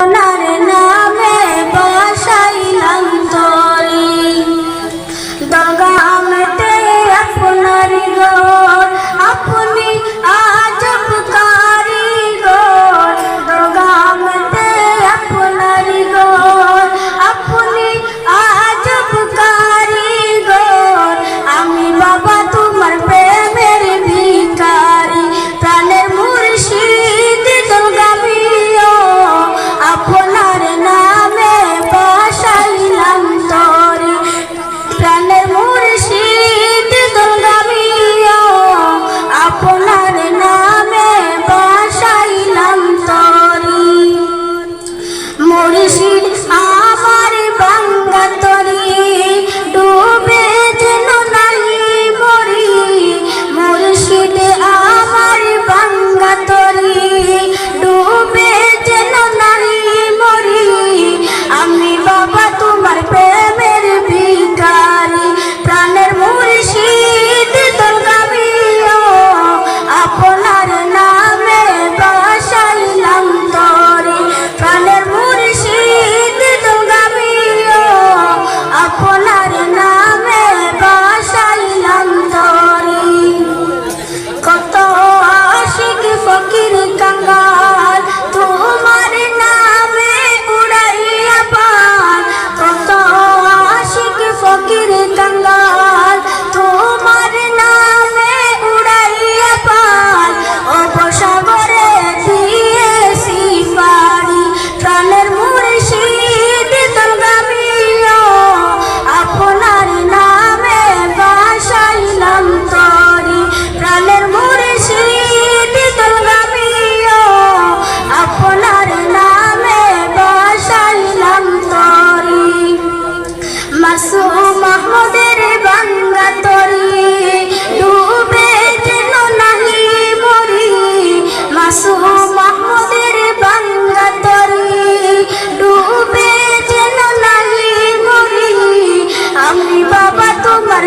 না না। Shri Aa uh, Masum আহমের বাঙ্গা তরি। ডুবে যেন নাহি মরি। মাসুম আহমের বাঙ্গা তরি। ডুবে যেন নাহি মরি। আমি বাবা তোমার